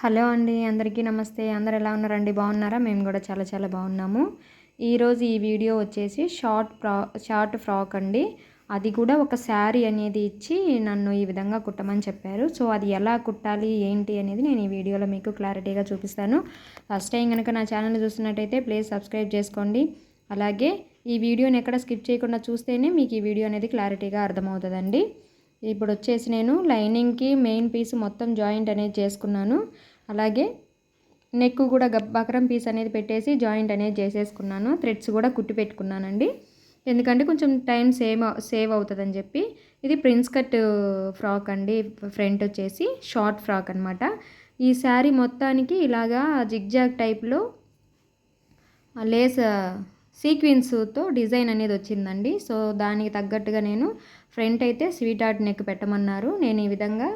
Hello అండి అందరికీ నమస్తే. అందరు ఎలా ఉన్నారండి? బాగున్నారా? మేము కూడా చాలా చాలా బాగున్నాము. ఈరోజు ఈ వీడియో వచ్చేసి షార్ట్ ఫ్రా షార్ట్ ఫ్రాక్ అండి. అది కూడా ఒక శారీ అనేది ఇచ్చి నన్ను ఈ విధంగా కుట్టమని చెప్పారు. సో అది ఎలా కుట్టాలి ఏంటి అనేది నేను ఈ వీడియోలో మీకు క్లారిటీగా చూపిస్తాను. ఫస్ట్ టైం కనుక నా ఛానల్ చూస్తున్నట్టయితే ప్లీజ్ సబ్స్క్రైబ్ చేసుకోండి. అలాగే ఈ వీడియోని ఎక్కడ స్కిప్ చేయకుండా చూస్తేనే మీకు ఈ వీడియో అనేది క్లారిటీగా అర్థమవుతుందండి. ఇప్పుడు వచ్చేసి నేను లైనింగ్కి మెయిన్ పీస్ మొత్తం జాయింట్ అనేది చేసుకున్నాను. అలాగే నెక్ కూడా గ పీస్ అనేది పెట్టేసి జాయింట్ అనేది చేసేసుకున్నాను. థ్రెడ్స్ కూడా కుట్టి పెట్టుకున్నానండి. ఎందుకంటే కొంచెం టైం సేవ్ సేవ్ అవుతుందని చెప్పి. ఇది ప్రిన్స్ కట్ ఫ్రాక్ అండి. ఫ్రంట్ వచ్చేసి షార్ట్ ఫ్రాక్ అనమాట ఈ శారీ మొత్తానికి ఇలాగా జిగ్జాగ్ టైప్లో లేస్ సీక్వెన్స్తో డిజైన్ అనేది వచ్చిందండి. సో దానికి తగ్గట్టుగా నేను ఫ్రంట్ అయితే స్వీట్ ఆర్ట్ నెక్ పెట్టమన్నారు. నేను ఈ విధంగా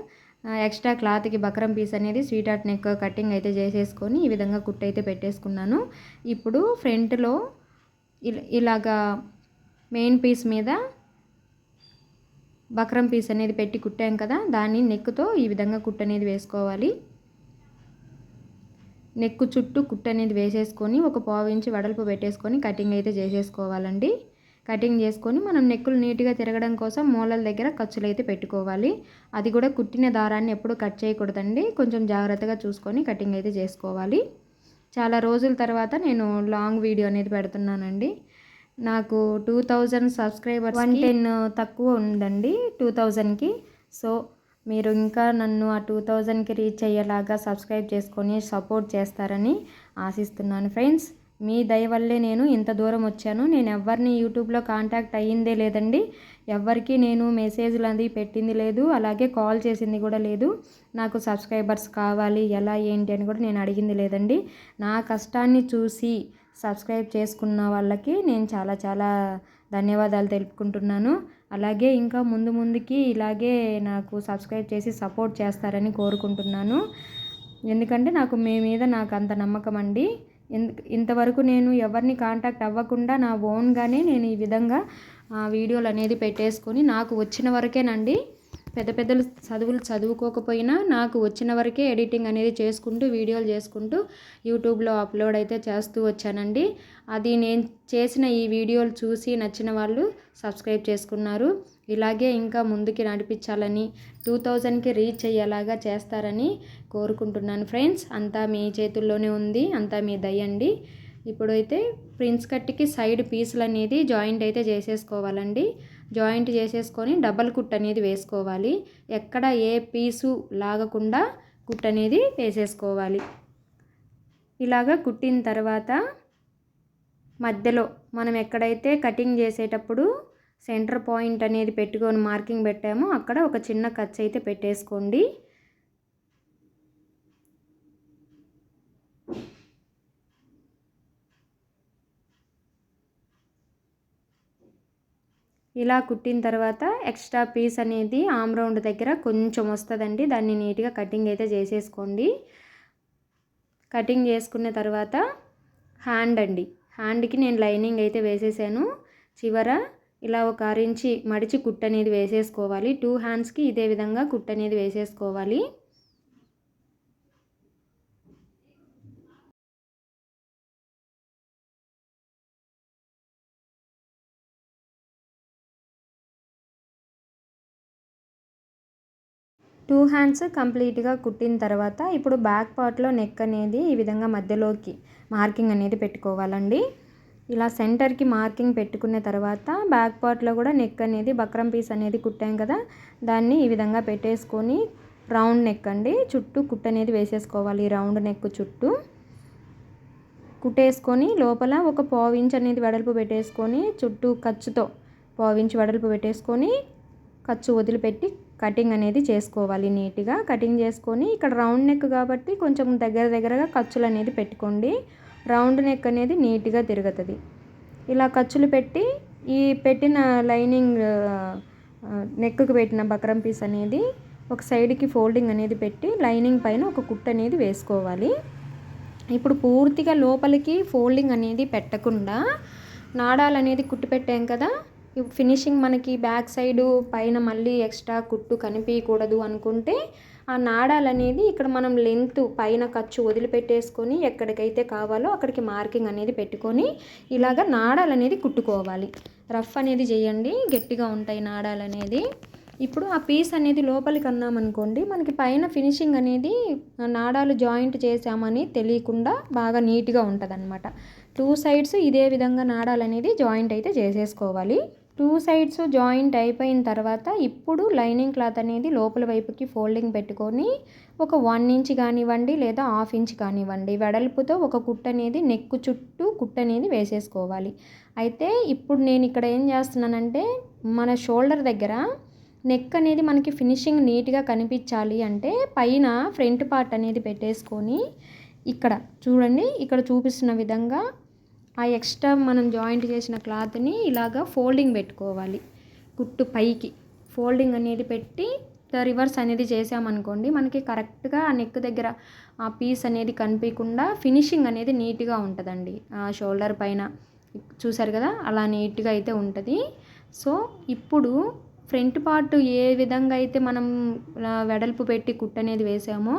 ఎక్స్ట్రా క్లాత్కి బకరం పీస్ అనేది స్వీట్ ఆర్ట్ నెక్ కటింగ్ అయితే చేసేసుకొని ఈ విధంగా కుట్టు అయితే పెట్టేసుకున్నాను. ఇప్పుడు ఫ్రంట్లో ఇలాగా మెయిన్ పీస్ మీద బక్రం పీస్ అనేది పెట్టి కుట్టాం కదా దాన్ని నెక్తో ఈ విధంగా కుట్టు అనేది వేసుకోవాలి. నెక్కు చుట్టూ కుట్టు అనేది వేసేసుకొని ఒక పావు ఇంచు వెడల్పు పెట్టేసుకొని కటింగ్ అయితే చేసేసుకోవాలండి. కటింగ్ చేసుకొని మనం నెక్కులు నీట్గా తిరగడం కోసం మూలల దగ్గర ఖర్చులు అయితే పెట్టుకోవాలి. అది కూడా కుట్టిన దారాన్ని ఎప్పుడు కట్ చేయకూడదండి. కొంచెం జాగ్రత్తగా చూసుకొని కటింగ్ అయితే చేసుకోవాలి. చాలా రోజుల తర్వాత నేను లాంగ్ వీడియో అనేది పెడుతున్నానండి. నాకు two thousand subscribers one ten తక్కువ ఉందండి టూ థౌజండ్కి. సో మీరు ఇంకా నన్ను ఆ టూ థౌజండ్కి రీచ్ అయ్యేలాగా సబ్స్క్రైబ్ చేసుకొని సపోర్ట్ చేస్తారని ఆశిస్తున్నాను ఫ్రెండ్స్. మీ దయ వల్లే నేను ఇంత దూరం వచ్చాను. నేను ఎవరిని యూట్యూబ్లో కాంటాక్ట్ అయ్యిందే లేదండి. ఎవరికి నేను మెసేజ్లు అది పెట్టింది లేదు అలాగే కాల్ చేసింది కూడా లేదు. నాకు సబ్స్క్రైబర్స్ కావాలి ఎలా ఏంటి అని కూడా నేను అడిగింది లేదండి. నా కష్టాన్ని చూసి సబ్స్క్రైబ్ చేసుకున్న వాళ్ళకి నేను చాలా చాలా ధన్యవాదాలు తెలుపుకుంటున్నాను. అలాగే ఇంకా ముందు ముందుకి ఇలాగే నాకు సబ్స్క్రైబ్ చేసి సపోర్ట్ చేస్తారని కోరుకుంటున్నాను. ఎందుకంటే నాకు మీ మీద నాకు అంత నమ్మకం అండి. ఇంతవరకు నేను ఎవరిని కాంటాక్ట్ అవ్వకుండా నా ఓన్గానే నేను ఈ విధంగా వీడియోలు అనేది పెట్టేసుకొని నాకు వచ్చిన వరకేనండి. పెద్ద పెద్దలు చదువులు చదువుకోకపోయినా నాకు వచ్చిన వరకే ఎడిటింగ్ అనేది చేసుకుంటూ వీడియోలు చేసుకుంటూ యూట్యూబ్లో అప్లోడ్ అయితే చేస్తూ వచ్చానండి. అది నేను చేసిన ఈ వీడియోలు చూసి నచ్చిన వాళ్ళు సబ్స్క్రైబ్ చేసుకున్నారు. ఇలాగే ఇంకా ముందుకి నడిపించాలని టూ థౌజండ్కి రీచ్ అయ్యేలాగా చేస్తారని కోరుకుంటున్నాను ఫ్రెండ్స్. అంతా మీ చేతుల్లోనే ఉంది అంతా మీ దయ్యండి ఇప్పుడైతే ప్రిన్స్ కట్కి సైడ్ పీసులు అనేది జాయింట్ అయితే చేసేసుకోవాలండి. జాయింట్ చేసేసుకొని డబల్ కుట్ అనేది వేసుకోవాలి. ఎక్కడ ఏ పీసు లాగకుండా కుట్ అనేది వేసేసుకోవాలి. ఇలాగ కుట్టిన తర్వాత మధ్యలో మనం ఎక్కడైతే కటింగ్ చేసేటప్పుడు సెంటర్ పాయింట్ అనేది పెట్టుకొని మార్కింగ్ పెట్టామో అక్కడ ఒక చిన్న ఖర్చు అయితే పెట్టేసుకోండి. ఇలా కుట్టిన తర్వాత ఎక్స్ట్రా పీస్ అనేది ఆమ్ రౌండ్ దగ్గర కొంచెం వస్తుందండి. దాన్ని నీట్గా కటింగ్ అయితే చేసేసుకోండి. కటింగ్ చేసుకున్న తర్వాత హ్యాండ్ అండి. హ్యాండ్కి నేను లైనింగ్ అయితే వేసేసాను. చివర ఇలా ఒక అరించి మడిచి కుట్ అనేది వేసేసుకోవాలి. టూ హ్యాండ్స్కి ఇదే విధంగా కుట్ అనేది వేసేసుకోవాలి. టూ హ్యాండ్స్ కంప్లీట్గా కుట్టిన తర్వాత ఇప్పుడు బ్యాక్ పార్ట్లో నెక్ అనేది ఈ విధంగా మధ్యలోకి మార్కింగ్ అనేది పెట్టుకోవాలండి. ఇలా సెంటర్కి మార్కింగ్ పెట్టుకున్న తర్వాత బ్యాక్ పార్ట్లో కూడా నెక్ అనేది బక్రం పీస్ అనేది కుట్టాం కదా దాన్ని ఈ విధంగా పెట్టేసుకొని రౌండ్ నెక్ అండి చుట్టూ కుట్ అనేది వేసేసుకోవాలి రౌండ్ నెక్ చుట్టూ. కుట్టేసుకొని లోపల ఒక పావించ్ అనేది వెడల్పు పెట్టేసుకొని చుట్టూ ఖర్చుతో పావించ్ వెడల్పు పెట్టేసుకొని ఖర్చు వదిలిపెట్టి కటింగ్ అనేది చేసుకోవాలి నీట్గా. కటింగ్ చేసుకొని ఇక్కడ రౌండ్ నెక్ కాబట్టి కొంచెం దగ్గర దగ్గరగా ఖర్చులు అనేది పెట్టుకోండి. రౌండ్ నెక్ అనేది నీట్గా తిరుగుతుంది. ఇలా ఖర్చులు పెట్టి ఈ పెట్టిన లైనింగ్ నెక్కు పెట్టిన బక్రం పీస్ అనేది ఒక సైడ్కి ఫోల్డింగ్ అనేది పెట్టి లైనింగ్ పైన ఒక కుట్ అనేది వేసుకోవాలి. ఇప్పుడు పూర్తిగా లోపలికి ఫోల్డింగ్ అనేది పెట్టకుండా నాడాలు అనేది కుట్టు పెట్టాం కదా ఫినిషింగ్ మనకి బ్యాక్ సైడు పైన మళ్ళీ ఎక్స్ట్రా కుట్టు కనిపించకూడదు అనుకుంటే ఆ నాడాలు అనేది ఇక్కడ మనం లెంత్ పైన ఖర్చు వదిలిపెట్టేసుకొని ఎక్కడికైతే కావాలో అక్కడికి మార్కింగ్ అనేది పెట్టుకొని ఇలాగ నాడాలు అనేది కుట్టుకోవాలి. రఫ్ అనేది చేయండి గట్టిగా ఉంటాయి నాడాలు అనేది. ఇప్పుడు ఆ పీస్ అనేది లోపలికి అన్నామనుకోండి మనకి పైన ఫినిషింగ్ అనేది నాడాలు జాయింట్ చేసామని తెలియకుండా బాగా నీట్గా ఉంటుంది అనమాట టూ సైడ్స్ ఇదే విధంగా నాడాలు అనేది జాయింట్ అయితే చేసేసుకోవాలి. టూ సైడ్స్ జాయింట్ అయిపోయిన తర్వాత ఇప్పుడు లైనింగ్ క్లాత్ అనేది లోపల వైపుకి ఫోల్డింగ్ పెట్టుకొని ఒక వన్ ఇంచ్ కానివ్వండి లేదా హాఫ్ ఇంచ్ కానివ్వండి వెడల్పుతో ఒక కుట్ అనేది నెక్కు చుట్టూ కుట్ అనేది వేసేసుకోవాలి. అయితే ఇప్పుడు నేను ఇక్కడ ఏం చేస్తున్నానంటే మన షోల్డర్ దగ్గర నెక్ అనేది మనకి ఫినిషింగ్ నీట్గా కనిపించాలి అంటే పైన ఫ్రంట్ పార్ట్ అనేది పెట్టేసుకొని ఇక్కడ చూడండి ఇక్కడ చూపిస్తున్న విధంగా ఆ ఎక్స్ట్రా మనం జాయింట్ చేసిన క్లాత్ని ఇలాగా ఫోల్డింగ్ పెట్టుకోవాలి. కుట్టు పైకి. ఫోల్డింగ్ అనేది పెట్టి రివర్స్ అనేది చేసామనుకోండి మనకి కరెక్ట్గా ఆ నెక్ దగ్గర ఆ పీస్ అనేది కనిపించకుండా ఫినిషింగ్ అనేది నీట్గా ఉంటుందండి. ఆ షోల్డర్ పైన. చూసారు కదా? అలా నీట్గా అయితే ఉంటుంది. సో ఇప్పుడు ఫ్రంట్ పార్ట్ ఏ విధంగా అయితే మనం వెడల్పు పెట్టి కుట్ అనేది వేసామో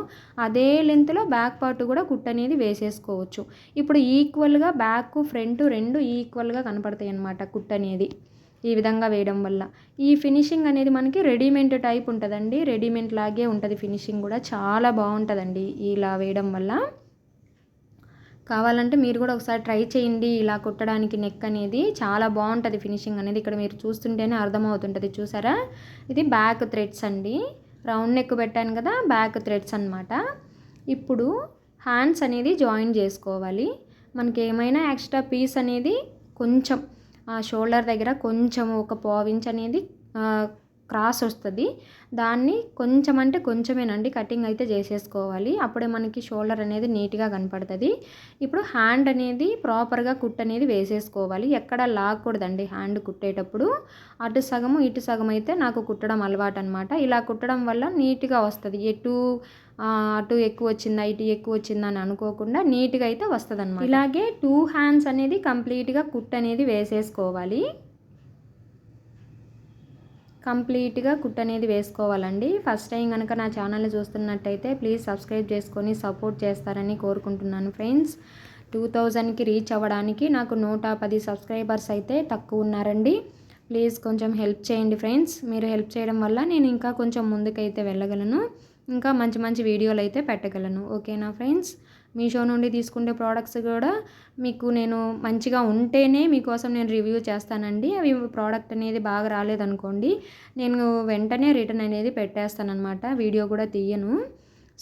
అదే లెంత్లో బ్యాక్ పార్ట్ కూడా కుట్ అనేది వేసేసుకోవచ్చు. ఇప్పుడు ఈక్వల్గా బ్యాక్ ఫ్రంట్ రెండు ఈక్వల్గా కనపడతాయి అన్నమాట కుట్ అనేది ఈ విధంగా వేయడం వల్ల. ఈ ఫినిషింగ్ అనేది మనకి రెడీమేడ్ టైప్ ఉంటుందండి. రెడీమేడ్ లాగే ఉంటుంది. ఫినిషింగ్ కూడా చాలా బాగుంటుందండి. ఇలా వేయడం వల్ల. కావాలంటే మీరు కూడా ఒకసారి ట్రై చేయండి. ఇలా కుట్టడానికి నెక్ అనేది చాలా బాగుంటుంది ఫినిషింగ్ అనేది. ఇక్కడ మీరు చూస్తుంటేనే అర్థమవుతుంటుంది. చూసారా? ఇది బ్యాక్ థ్రెడ్స్ అండి. రౌండ్ నెక్ పెట్టాను కదా బ్యాక్ థ్రెడ్స్ అనమాట ఇప్పుడు హ్యాండ్స్ అనేది జాయిన్ చేసుకోవాలి. మనకి ఏమైనా ఎక్స్ట్రా పీస్ అనేది కొంచెం ఆ షోల్డర్ దగ్గర కొంచెం ఒక పావించ్ అనేది క్రాస్ వస్తుంది. దాన్ని కొంచెం అంటే కొంచెమేనండి కటింగ్ అయితే చేసేసుకోవాలి. అప్పుడే మనకి షోల్డర్ అనేది నీట్గా కనపడుతుంది. ఇప్పుడు హ్యాండ్ అనేది ప్రాపర్గా కుట్ అనేది వేసేసుకోవాలి. ఎక్కడ లాగకూడదండి హ్యాండ్ కుట్టేటప్పుడు. అటు సగము ఇటు సగం అయితే నాకు కుట్టడం అలవాటు అనమాట ఇలా కుట్టడం వల్ల నీట్గా వస్తుంది. ఎటు అటు ఎక్కువ వచ్చిందా ఇటు ఎక్కువ వచ్చిందా అని అనుకోకుండా నీట్గా అయితే వస్తుంది అనమాట ఇలాగే టూ హ్యాండ్స్ అనేది కంప్లీట్గా కుట్ అనేది వేసేసుకోవాలి. కంప్లీట్గా కుట్ అనేది వేసుకోవాలండి. ఫస్ట్ టైం కనుక నా ఛానల్ని చూస్తున్నట్టయితే ప్లీజ్ సబ్స్క్రైబ్ చేసుకొని సపోర్ట్ చేస్తారని కోరుకుంటున్నాను ఫ్రెండ్స్. టూ థౌజండ్కి రీచ్ అవ్వడానికి నాకు నూట పది సబ్స్క్రైబర్స్ అయితే తక్కువ ఉన్నారండి. ప్లీజ్ కొంచెం హెల్ప్ చేయండి ఫ్రెండ్స్. మీరు హెల్ప్ చేయడం వల్ల నేను ఇంకా కొంచెం ముందుకైతే వెళ్ళగలను. ఇంకా మంచి మంచి వీడియోలు అయితే పెట్టగలను. ఓకేనా ఫ్రెండ్స్? మీషో నుండి తీసుకునే ప్రోడక్ట్స్ కూడా మీకు నేను మంచిగా ఉంటేనే మీకోసం నేను రివ్యూ చేస్తానండి. అవి ప్రోడక్ట్ అనేది బాగా రాలేదనుకోండి నేను వెంటనే రిటర్న్ అనేది పెట్టేస్తానమాట వీడియో కూడా తీయను.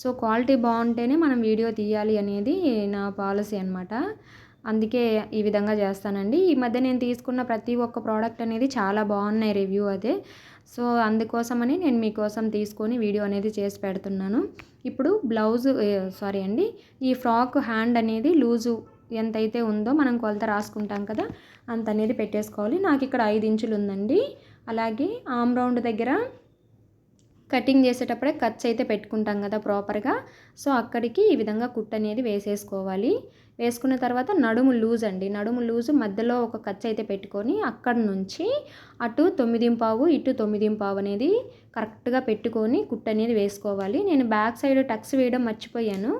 సో క్వాలిటీ బాగుంటేనే మనం వీడియో తీయాలి అనేది నా పాలసీ అనమాట అందుకే ఈ విధంగా చేస్తానండి. ఈ మధ్య నేను తీసుకున్న ప్రతి ఒక్క ప్రోడక్ట్ అనేది చాలా బాగున్నాయి రివ్యూ అదే. సో అందుకోసమని నేను మీకోసం తీసుకొని వీడియో అనేది చేసి పెడుతున్నాను. ఇప్పుడు బ్లౌజ్ సారీ అండి ఈ ఫ్రాక్ హ్యాండ్ అనేది లూజు ఎంతైతే ఉందో మనం కొలత రాసుకుంటాం కదా అంత అనేది పెట్టేసుకోవాలి. నాకు ఇక్కడ ఐదు ఇంచులు ఉందండి అలాగే ఆమ్ రౌండ్ దగ్గర కటింగ్ చేసేటప్పుడే ఖర్చు అయితే పెట్టుకుంటాం కదా ప్రాపర్గా. సో అక్కడికి ఈ విధంగా కుట్ అనేది వేసేసుకోవాలి. వేసుకున్న తర్వాత నడుము లూజ్ అండి. నడుము లూజ్ మధ్యలో ఒక ఖర్చు అయితే పెట్టుకొని అక్కడ నుంచి అటు తొమ్మిదింపావు ఇటు తొమ్మిదింపావు అనేది కరెక్ట్గా పెట్టుకొని కుట్ అనేది వేసుకోవాలి. నేను బ్యాక్ సైడ్ టక్స్ వేయడం మర్చిపోయాను.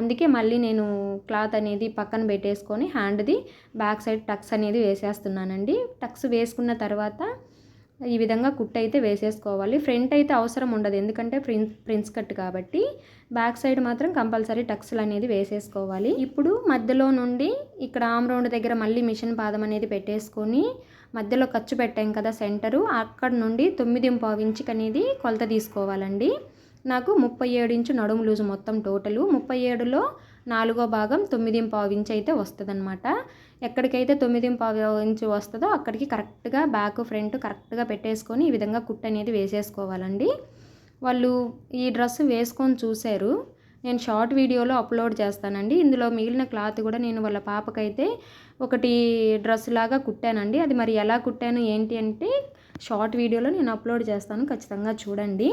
అందుకే మళ్ళీ నేను క్లాత్ అనేది పక్కన పెట్టేసుకొని హ్యాండ్ది బ్యాక్ సైడ్ టక్స్ అనేది వేసేస్తున్నానండి. టక్స్ వేసుకున్న తర్వాత ఈ విధంగా కుట్ అయితే వేసేసుకోవాలి. ఫ్రంట్ అయితే అవసరం ఉండదు. ఎందుకంటే ప్రిన్స్ ప్రిన్స్ కట్ కాబట్టి బ్యాక్ సైడ్ మాత్రం కంపల్సరీ టక్స్లు అనేది వేసేసుకోవాలి. ఇప్పుడు మధ్యలో నుండి ఇక్కడ ఆమ్ రౌండ్ దగ్గర మళ్ళీ మిషన్ పాదం అనేది పెట్టేసుకొని మధ్యలో ఖర్చు పెట్టాం కదా సెంటరు. అక్కడ నుండి తొమ్మిది పావు ఇంచుకి అనేది కొలత తీసుకోవాలండి. నాకు ముప్పై ఏడు ఇంచు నడుము లూజు మొత్తం టోటలు. ముప్పై ఏడులో నాలుగో భాగం తొమ్మిది పావు ఇంచు అయితే వస్తుందన్నమాట. ఎక్కడికైతే తొమ్మిది పావు ఇంచు వస్తుందో అక్కడికి కరెక్ట్గా బ్యాక్ ఫ్రంట్ కరెక్ట్గా పెట్టేసుకొని ఈ విధంగా కుట్ అనేది వేసేసుకోవాలండి. వాళ్ళు ఈ డ్రెస్ వేసుకొని చూశారు. నేను షార్ట్ వీడియోలో అప్లోడ్ చేస్తానండి. ఇందులో మిగిలిన క్లాత్ కూడా నేను వాళ్ళ పాపకైతే ఒకటి డ్రెస్ లాగా కుట్టానండి. అది మరి ఎలా కుట్టాను ఏంటి అంటే షార్ట్ వీడియోలో నేను అప్లోడ్ చేస్తాను. ఖచ్చితంగా చూడండి.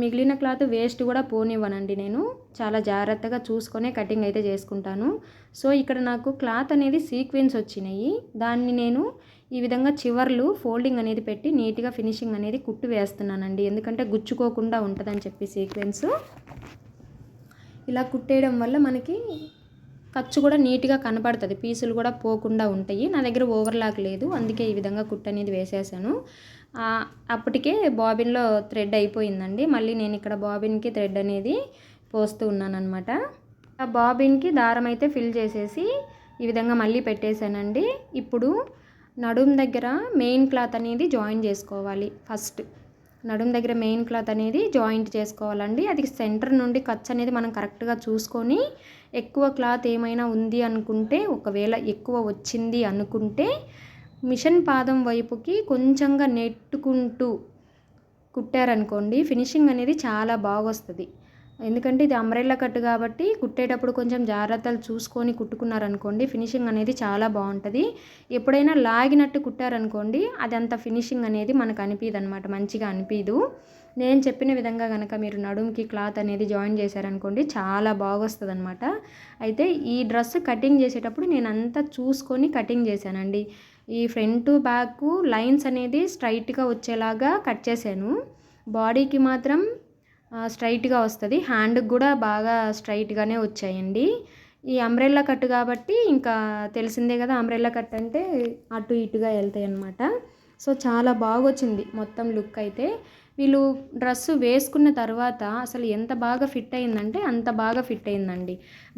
మిగిలిన క్లాత్ వేస్ట్ కూడా పోనివ్వనండి నేను. చాలా జాగ్రత్తగా చూసుకొనే కటింగ్ అయితే చేసుకుంటాను. సో ఇక్కడ నాకు క్లాత్ అనేది సీక్వెన్స్ వచ్చినాయి. దాన్ని నేను ఈ విధంగా చివర్లు ఫోల్డింగ్ అనేది పెట్టి నీట్గా ఫినిషింగ్ అనేది కుట్టు వేస్తున్నానండి. ఎందుకంటే గుచ్చుకోకుండా ఉంటుందని చెప్పి సీక్వెన్స్. ఇలా కుట్టేయడం వల్ల మనకి ఖర్చు కూడా నీట్గా కనపడుతుంది. పీసులు కూడా పోకుండా ఉంటాయి. నా దగ్గర ఓవర్లాక్ లేదు. అందుకే ఈ విధంగా కుట్టు అనేది వేసేసాను. అప్పటికే బాబిన్లో థ్రెడ్ అయిపోయిందండి. మళ్ళీ నేను ఇక్కడ బాబిన్కి థ్రెడ్ అనేది పోస్తూ ఉన్నాను అనమాట ఆ బాబిన్కి దారం అయితే ఫిల్ చేసేసి ఈ విధంగా మళ్ళీ పెట్టేశానండి. ఇప్పుడు నడుం దగ్గర మెయిన్ క్లాత్ అనేది జాయిన్ చేసుకోవాలి ఫస్ట్. నడుం దగ్గర మెయిన్ క్లాత్ అనేది జాయింట్ చేసుకోవాలండి. అది సెంటర్ నుండి ఖర్చు అనేది మనం కరెక్ట్గా చూసుకొని ఎక్కువ క్లాత్ ఏమైనా ఉంది అనుకుంటే ఒకవేళ ఎక్కువ వచ్చింది అనుకుంటే మిషన్ పాదం వైపుకి కొంచెంగా నెట్టుకుంటూ కుట్టారనుకోండి ఫినిషింగ్ అనేది చాలా బాగా వస్తుంది ఎందుకంటే ఇది అంబ్రెల్లా కట్టు కాబట్టి కుట్టేటప్పుడు కొంచెం జాగ్రత్తలు చూసుకొని కుట్టుకున్నారనుకోండి ఫినిషింగ్ అనేది చాలా బాగుంటుంది. ఎప్పుడైనా లాగినట్టు కుట్టారనుకోండి అది అంత ఫినిషింగ్ అనేది మనకు అనిపించదు అనమాట మంచిగా అనిపించదు నేను చెప్పిన విధంగా కనుక మీరు నడుముకి క్లాత్ అనేది జాయిన్ చేశారనుకోండి చాలా బాగొస్తుంది అనమాట అయితే ఈ డ్రెస్ కటింగ్ చేసేటప్పుడు నేను అంతా చూసుకొని కటింగ్ చేశానండి. ఈ ఫ్రంట్ బ్యాక్ లైన్స్ అనేది స్ట్రైట్గా వచ్చేలాగా కట్ చేశాను. బాడీకి మాత్రం స్ట్రైట్గా వస్తుంది. హ్యాండ్కి కూడా బాగా స్ట్రైట్గానే వచ్చాయండి. ఈ అంబ్రెల్లా కట్ కాబట్టి ఇంకా తెలిసిందే కదా అంబ్రెల్లా కట్ అంటే అటు ఇటుగా వెళ్తాయి అన్నమాట సో చాలా బాగా వచ్చింది మొత్తం లుక్ అయితే. వీళ్ళు డ్రెస్ వేసుకున్న తర్వాత అసలు ఎంత బాగా ఫిట్ అయిందంటే అంత బాగా ఫిట్ అయిందండి.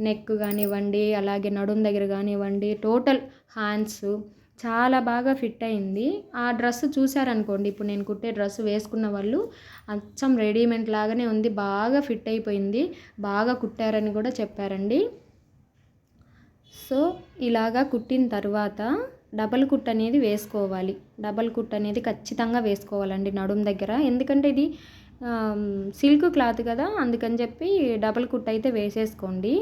నెక్ కానివ్వండి అలాగే నడుం దగ్గర కానివ్వండి టోటల్ హ్యాండ్స్ చాలా బాగా ఫిట్ అయింది. ఆ డ్రెస్ చూసారనుకోండి ఇప్పుడు నేను కుట్టే డ్రెస్ వేసుకున్న వాళ్ళు అచ్చం రెడీమేడ్ లాగానే ఉంది బాగా ఫిట్ అయిపోయింది బాగా కుట్టారని కూడా చెప్పారండి. సో ఇలాగా కుట్టిన తర్వాత డబల్ కుట్ అనేది వేసుకోవాలి. డబల్ కుట్ అనేది ఖచ్చితంగా వేసుకోవాలండి నడుం దగ్గర. ఎందుకంటే ఇది సిల్క్ క్లాత్ కదా అందుకని చెప్పి డబల్ కుట్ అయితే వేసేసుకోండి.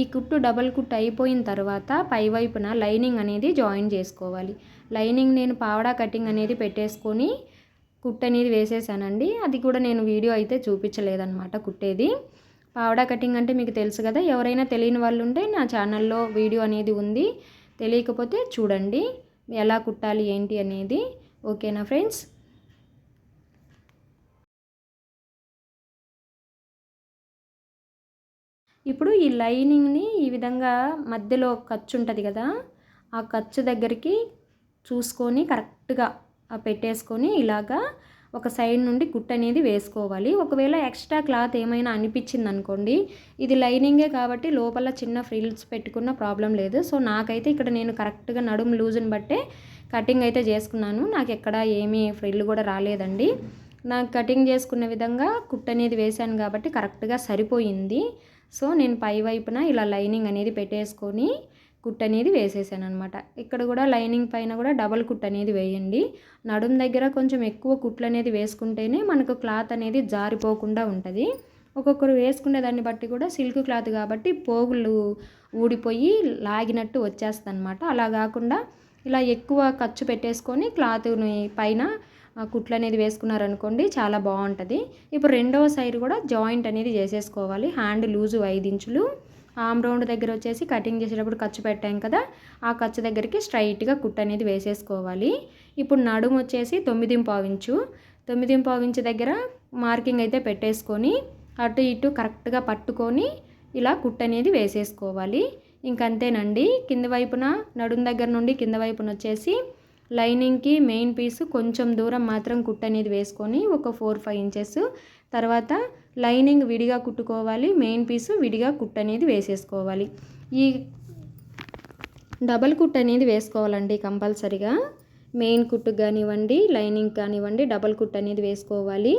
ఈ కుట్టు డబల్ కుట్ అయిపోయిన తర్వాత పైవైపున లైనింగ్ అనేది జాయిన్ చేసుకోవాలి. లైనింగ్ నేను పావడా కటింగ్ అనేది పెట్టేసుకొని కుట్ అనేది వేసేసానండి. అది కూడా నేను వీడియో అయితే చూపించలేదన్నమాట కుట్టేది. పావడా కటింగ్ అంటే మీకు తెలుసు కదా ఎవరైనా తెలియని వాళ్ళు ఉంటే నా ఛానల్లో వీడియో అనేది ఉంది. తెలియకపోతే చూడండి ఎలా కుట్టాలి ఏంటి అనేది. ఓకేనా ఫ్రెండ్స్? ఇప్పుడు ఈ లైనింగ్ని ఈ విధంగా మధ్యలో ఖర్చు ఉంటుంది కదా ఆ ఖర్చు దగ్గరికి చూసుకొని కరెక్ట్గా పెట్టేసుకొని ఇలాగా ఒక సైడ్ నుండి కుట్ అనేది వేసుకోవాలి. ఒకవేళ ఎక్స్ట్రా క్లాత్ ఏమైనా అనిపించింది అనుకోండి ఇది లైనింగే కాబట్టి లోపల చిన్న ఫ్రిల్స్ పెట్టుకున్న ప్రాబ్లం లేదు. సో నాకైతే ఇక్కడ నేను కరెక్ట్గా నడుము లూజ్ని బట్టే కటింగ్ అయితే చేసుకున్నాను. నాకు ఎక్కడ ఏమీ ఫ్రిల్ కూడా రాలేదండి. నాకు కటింగ్ చేసుకున్న విధంగా కుట్ అనేది వేశాను కాబట్టి కరెక్ట్గా సరిపోయింది. సో నేను పై వైపున ఇలా లైనింగ్ అనేది పెట్టేసుకొని కుట్ అనేది వేసేసాను అనమాట ఇక్కడ కూడా లైనింగ్ పైన కూడా డబల్ కుట్ అనేది వేయండి. నడుం దగ్గర కొంచెం ఎక్కువ కుట్లు అనేది వేసుకుంటేనే మనకు క్లాత్ అనేది జారిపోకుండా ఉంటుంది. ఒక్కొక్కరు వేసుకునే దాన్ని బట్టి కూడా సిల్క్ క్లాత్ కాబట్టి పోగులు ఊడిపోయి లాగినట్టు వచ్చేస్తుంది అనమాట అలా కాకుండా ఇలా ఎక్కువ ఖర్చు పెట్టేసుకొని క్లాత్ని పైన కుట్లు అనేది వేసుకున్నారనుకోండి చాలా బాగుంటుంది. ఇప్పుడు రెండవ సైడ్ కూడా జాయింట్ అనేది చేసేసుకోవాలి. హ్యాండ్ లూజు ఐదు ఇంచులు. ఆమ్ రౌండ్ దగ్గర వచ్చేసి కటింగ్ చేసేటప్పుడు ఖర్చు పెట్టాం కదా ఆ ఖర్చు దగ్గరికి స్ట్రైట్గా కుట్ అనేది వేసేసుకోవాలి. ఇప్పుడు నడుము వచ్చేసి తొమ్మిది పావించు తొమ్మిది పావించు దగ్గర మార్కింగ్ అయితే పెట్టేసుకొని అటు ఇటు కరెక్ట్గా పట్టుకొని ఇలా కుట్ అనేది వేసేసుకోవాలి. ఇంకంతేనండి. కింద వైపున నడుం దగ్గర నుండి కింద వైపున వచ్చేసి లైనింగ్కి మెయిన్ పీసు కొంచెం దూరం మాత్రం కుట్ అనేది వేసుకొని ఒక ఫోర్ ఫైవ్ ఇంచెస్. తర్వాత లైనింగ్ విడిగా కుట్టుకోవాలి మెయిన్ పీసు విడిగా కుట్ అనేది వేసేసుకోవాలి. ఈ డబల్ కుట్ అనేది వేసుకోవాలండి కంపల్సరిగా. మెయిన్ కుట్టు కానివ్వండి లైనింగ్ కానివ్వండి డబల్ కుట్ అనేది వేసుకోవాలి.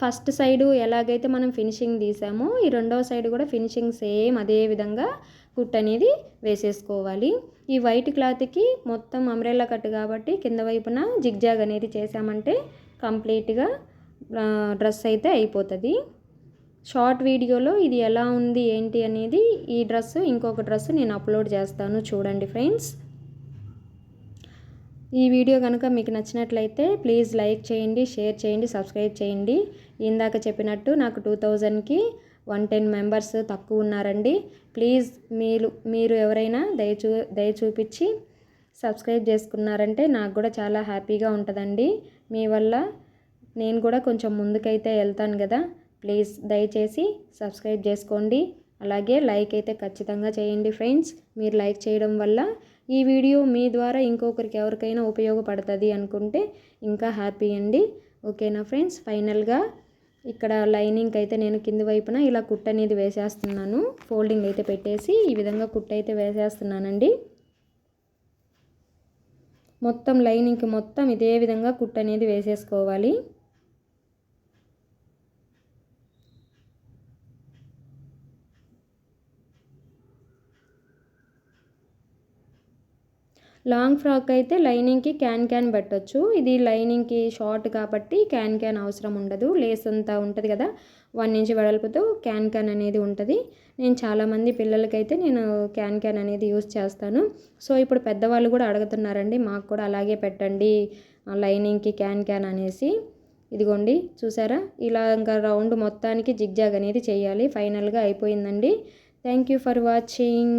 ఫస్ట్ సైడు ఎలాగైతే మనం ఫినిషింగ్ తీసామో ఈ రెండవ సైడ్ కూడా ఫినిషింగ్ సేమ్ అదే విధంగా కుట్ అనేది వేసేసుకోవాలి. ఈ వైట్ క్లాత్కి మొత్తం అమ్రేలా కట్ కాబట్టి కింద వైపున జిగ్జాగ్ అనేది చేసామంటే కంప్లీట్గా డ్రెస్ అయితే అయిపోతుంది. షార్ట్ వీడియోలో ఇది ఎలా ఉంది ఏంటి అనేది ఈ డ్రెస్ ఇంకొక డ్రెస్ నేను అప్లోడ్ చేస్తాను చూడండి ఫ్రెండ్స్. ఈ వీడియో కనుక మీకు నచ్చినట్లయితే ప్లీజ్ లైక్ చేయండి షేర్ చేయండి సబ్స్క్రైబ్ చేయండి. ఇందాక చెప్పినట్టు నాకు టూ థౌజండ్కి వన్ టెన్ మెంబర్స్ తక్కువ ఉన్నారండి. ప్లీజ్ మీరు మీరు ఎవరైనా దయచూ దయ చూపించి సబ్స్క్రైబ్ చేసుకున్నారంటే నాకు కూడా చాలా హ్యాపీగా ఉంటుందండి. మీ వల్ల నేను కూడా కొంచెం ముందుకైతే వెళ్తాను కదా. ప్లీజ్ దయచేసి సబ్స్క్రైబ్ చేసుకోండి. అలాగే లైక్ అయితే ఖచ్చితంగా చేయండి ఫ్రెండ్స్. మీరు లైక్ చేయడం వల్ల ఈ వీడియో మీ ద్వారా ఇంకొకరికి ఎవరికైనా ఉపయోగపడుతుంది అనుకుంటే ఇంకా హ్యాపీ అండి. ఓకేనా ఫ్రెండ్స్? ఫైనల్గా ఇక్కడ లైనింగ్ అయితే నేను కింది వైపున ఇలా కుట్ అనేది వేసేస్తున్నాను. ఫోల్డింగ్ అయితే పెట్టేసి ఈ విధంగా కుట్ అయితే వేసేస్తున్నానండి. మొత్తం లైనింగ్కి మొత్తం ఇదే విధంగా కుట్ అనేది వేసేసుకోవాలి. లాంగ్ ఫ్రాక్ అయితే లైనింగ్కి క్యాన్ క్యాన్ పెట్టచ్చు. ఇది లైనింగ్కి షార్ట్ కాబట్టి క్యాన్ క్యాన్ అవసరం ఉండదు. లేస్ అంతా ఉంటుంది కదా వన్ ఇంచ్ వెడల్పుతో క్యాన్ క్యాన్ అనేది ఉంటుంది. నేను చాలామంది పిల్లలకైతే నేను క్యాన్ క్యాన్ అనేది యూస్ చేస్తాను. సో ఇప్పుడు పెద్దవాళ్ళు కూడా అడుగుతున్నారండి మాకు కూడా అలాగే పెట్టండి లైనింగ్కి క్యాన్ క్యాన్ అనేసి. ఇదిగోండి చూసారా? ఇలా ఇంకా రౌండ్ మొత్తానికి జిగ్జాగ్ అనేది చేయాలి. ఫైనల్గా అయిపోయిందండి. Thank you for watching.